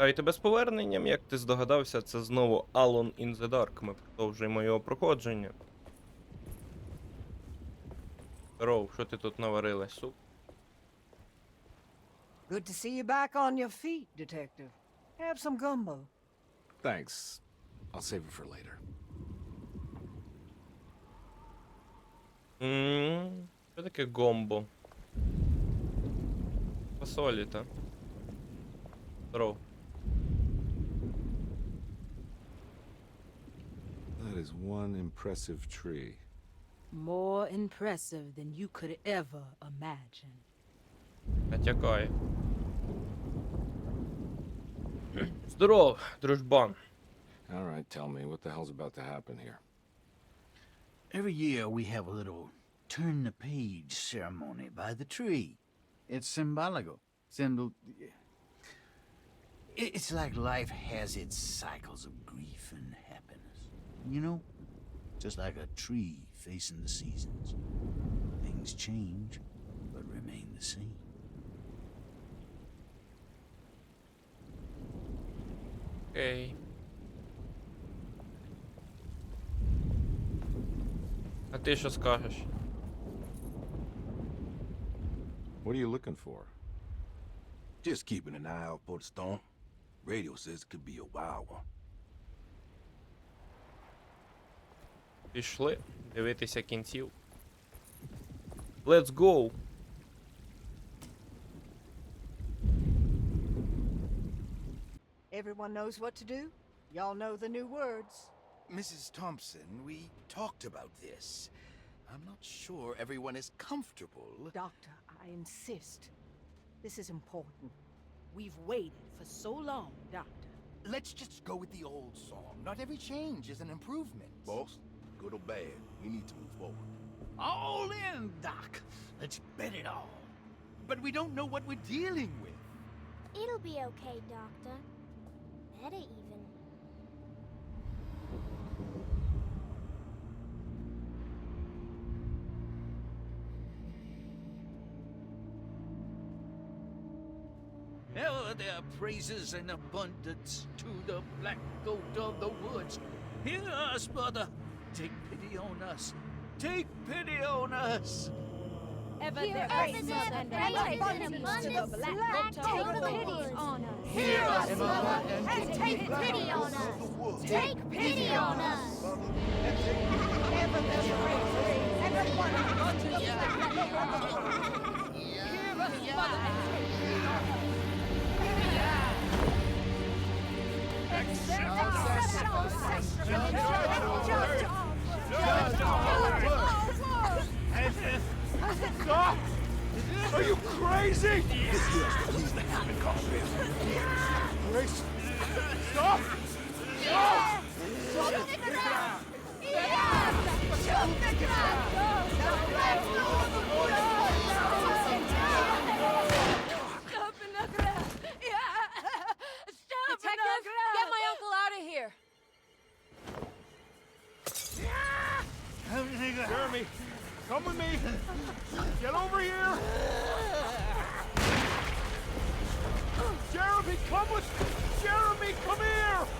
Вітаю тебе з поверненням. Як ти здогадався, це знову Alone in the Dark. Ми продовжуємо його проходження. Здоров, що ти тут наварилась, суп? Good to see you back on your feet, Detective. Have some gumbo. Thanks. I'll save it for later. Ммм. Що таке гомбо? Фасолі, та? Здоров. is one impressive tree. More impressive than you could ever imagine. Натякає. Здоров, дружбан. All right, tell me, what the hell's about to happen here? Every year we have a little turn the page ceremony by the tree. It's symbolical. Symbol. i- It's like life has its cycles of grief and happiness. You know? Just like a tree facing the seasons. Things change, but remain the same. Окей. А ти що скажеш? What are you looking for? Just keeping an eye out for the storm. Radio says it could be a wild one. Пішли дивитися кінців. Let's go! Everyone knows what to do? Y'all know the new words. Mrs. Thompson, we talked about this. I'm not sure everyone is comfortable. Doctor, I insist. This is important. We've waited for so long, Doctor. Let's just go with the old song. Not every change is an improvement. Boss, Good or bad, we need to move forward. All in, Doc. Let's bet it all. But we don't know what we're dealing with. It'll be okay, Doctor. Better even. Hell, there are praises in abundance to the black goat of the woods. Hear us, mother. Take pity on us. Take pity on us. Ever Hear there us, praise Mother, and praise abundance to the black black goat goat of of the the woods. woods. on us. Hear us, Mother, and take pity on us. Take pity on us. Ever there's praise, everyone Stop! With. Jeremy, come here.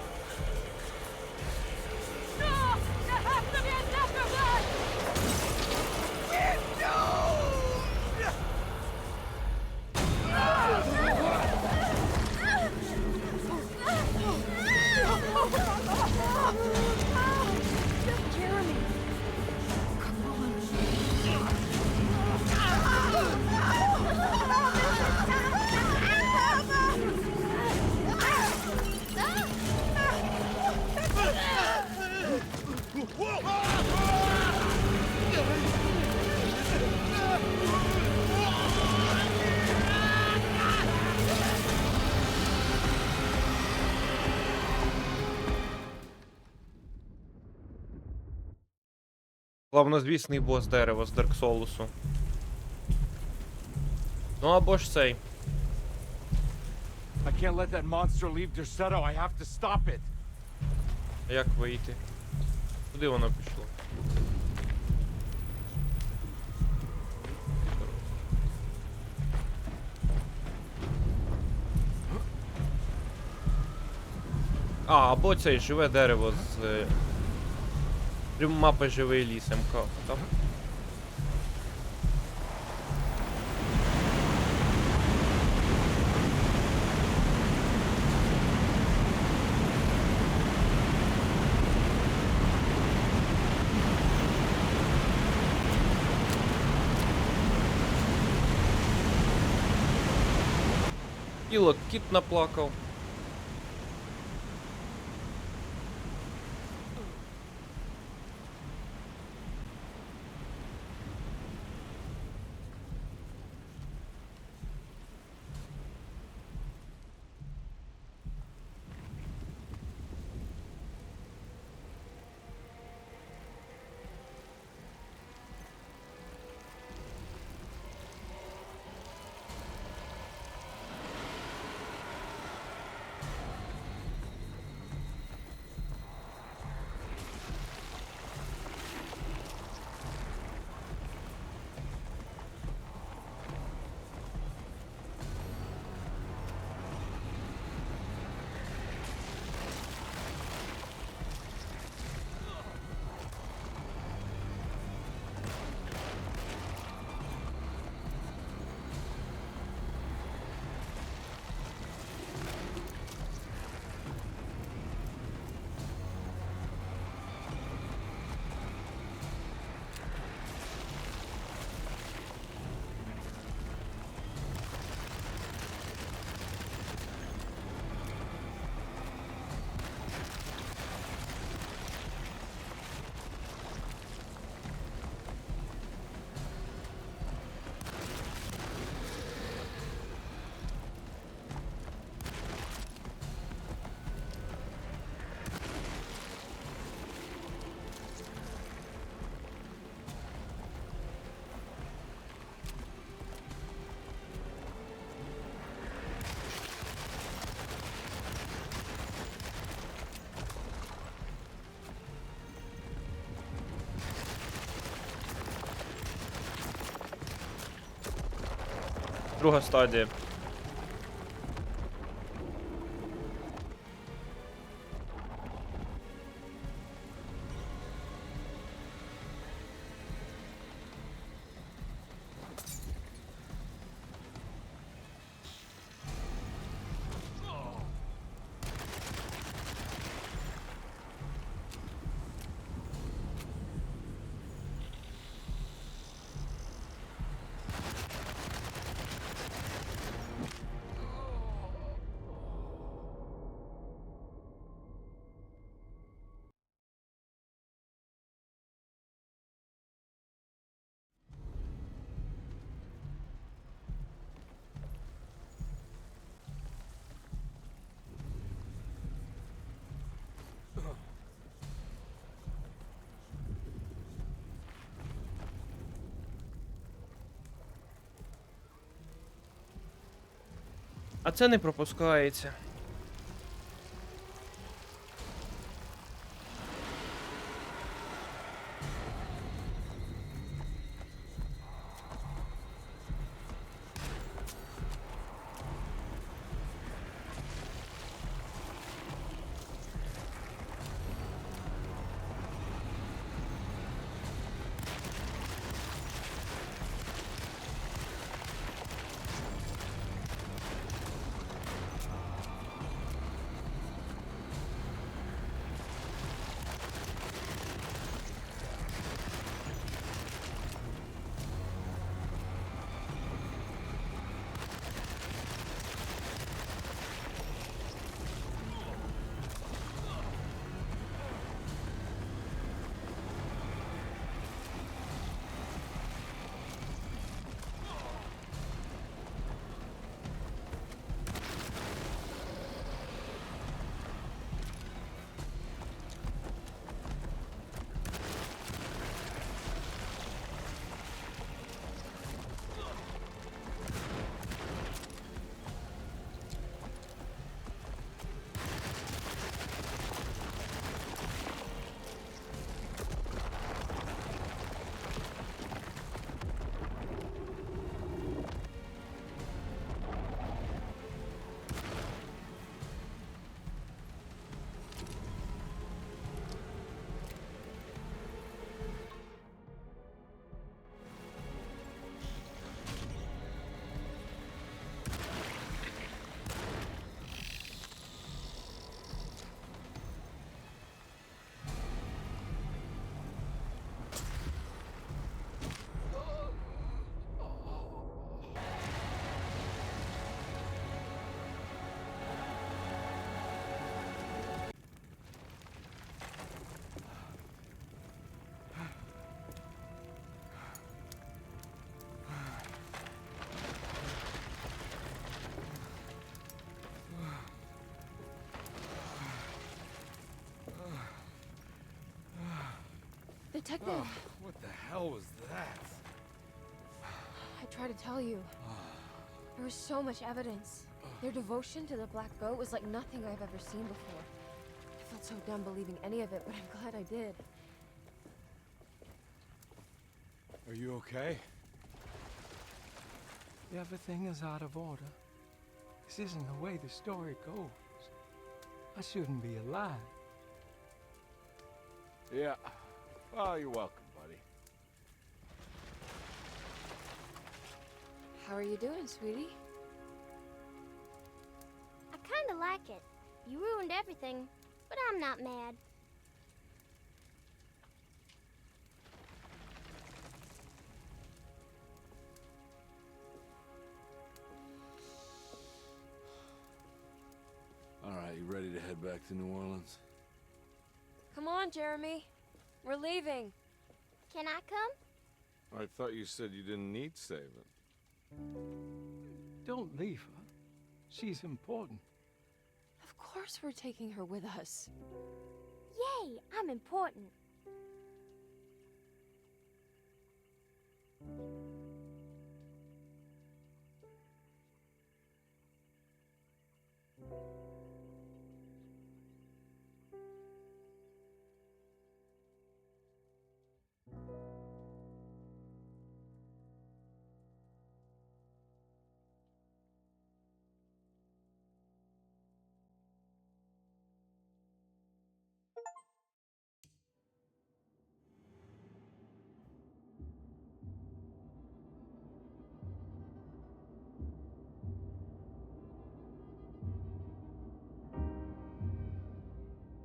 Славнозвісний бос дерева з Souls. Ну або ж цей. I can't let that monster leave Derceto. I have to stop it. А Як вийти? Куди воно пішло? А, або цей живе дерево з. Прям мапа живий ліс, МК. Там. І локіт наплакав. Друга стадія. А це не пропускається. Detective, oh, what the hell was that? I tried to tell you. There was so much evidence. Their devotion to the Black Goat was like nothing I've ever seen before. I felt so dumb believing any of it, but I'm glad I did. Are you okay? Everything is out of order. This isn't the way the story goes. I shouldn't be alive. Yeah. Well, you're welcome, buddy. How are you doing, sweetie? I kinda like it. You ruined everything, but I'm not mad. All right, you ready to head back to New Orleans? Come on, Jeremy. We're leaving. Can I come? I thought you said you didn't need saving. Don't leave her. She's important. Of course we're taking her with us. Yay, I'm important.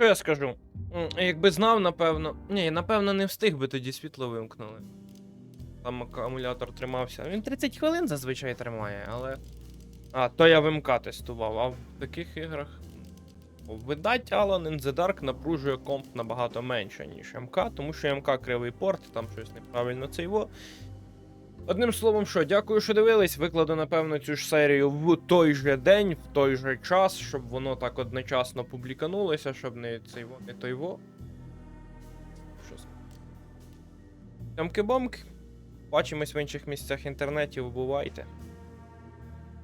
Що я скажу? Якби знав, напевно. Ні, напевно, не встиг би тоді світло вимкнули. Там акумулятор тримався. Він 30 хвилин зазвичай тримає, але. А, то я в МК тестував, а в таких іграх. Видать, Alan in the Dark напружує комп набагато менше, ніж МК, тому що МК кривий порт, там щось неправильно це його. Одним словом, що, дякую, що дивились. Викладу, напевно, цю ж серію в той же день, в той же час, щоб воно так одночасно публіканулося, щоб не цей не той во. Що Тямки-бомки. Бачимось в інших місцях інтернетів, бувайте.